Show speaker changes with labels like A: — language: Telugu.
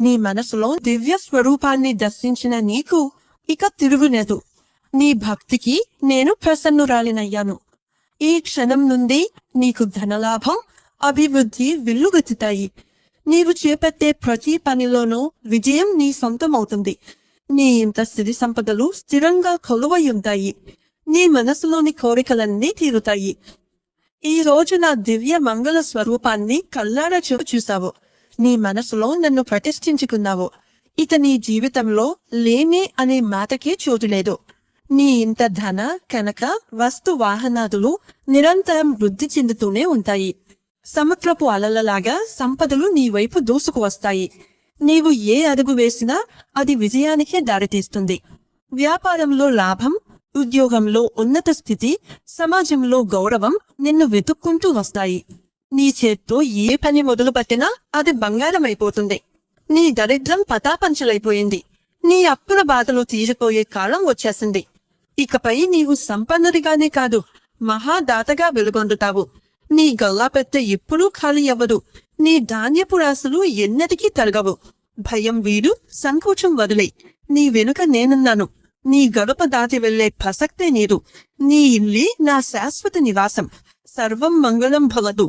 A: నీ మనసులో దివ్య స్వరూపాన్ని దర్శించిన నీకు ఇక తిరుగులేదు. నీ భక్తికి నేను ప్రసన్నురాలినయ్యాను. ఈ క్షణం నుండి నీకు ధనలాభం అభివృద్ధి విల్లుగెత్తుతాయి నీవు చేపట్టే ప్రతి పనిలోనూ విజయం నీ సొంతమవుతుంది. నీ ఇంత సిరి సంపదలు స్థిరంగా కొలువై ఉంటాయి నీ మనసులోని కోరికలన్నీ తీరుతాయి. ఈ రోజు నా దివ్య మంగళ స్వరూపాన్ని కల్లారా చూ చూసావు నీ మనసులో నన్ను ప్రతిష్ఠించుకున్నావు. ఇక నీ జీవితంలో లేమే అనే మాటకే చోటులేదు. నీ ఇంత ధన కనక వస్తు వాహనాదులు నిరంతరం వృద్ధి చెందుతూనే ఉంటాయి. సముద్రపు అలలలాగా సంపదలు నీ వైపు దూసుకు వస్తాయి. నీవు ఏ అడుగు వేసినా అది విజయానికే దారితీస్తుంది. వ్యాపారంలో లాభం ఉద్యోగంలో ఉన్నత స్థితి సమాజంలో గౌరవం నిన్ను వెతుక్కుంటూ వస్తాయి. నీ చేత్తో ఏ పని మొదలు పట్టినా అది బంగారం అయిపోతుంది నీ దరిద్రం పతాపంచలైపోయింది నీ అప్పుల బాధలు తీరిపోయే కాలం వచ్చేసింది ఇకపై నీవు సంపన్నుడిగానే కాదు మహాదాతగా వెలుగొందుతావు నీ గల్లాపెత్త ఎప్పుడూ ఖాళీ అవ్వదు నీ ధాన్యపు రాసులు ఎన్నటికీ తరగవు భయం వీడు సంకోచం వదిలే నీ వెనుక నేనున్నాను నీ గడప దాటి వెళ్ళే ప్రసక్తే నీరు నీ ఇల్లి నా శాశ్వత నివాసం సర్వం మంగళం భవదు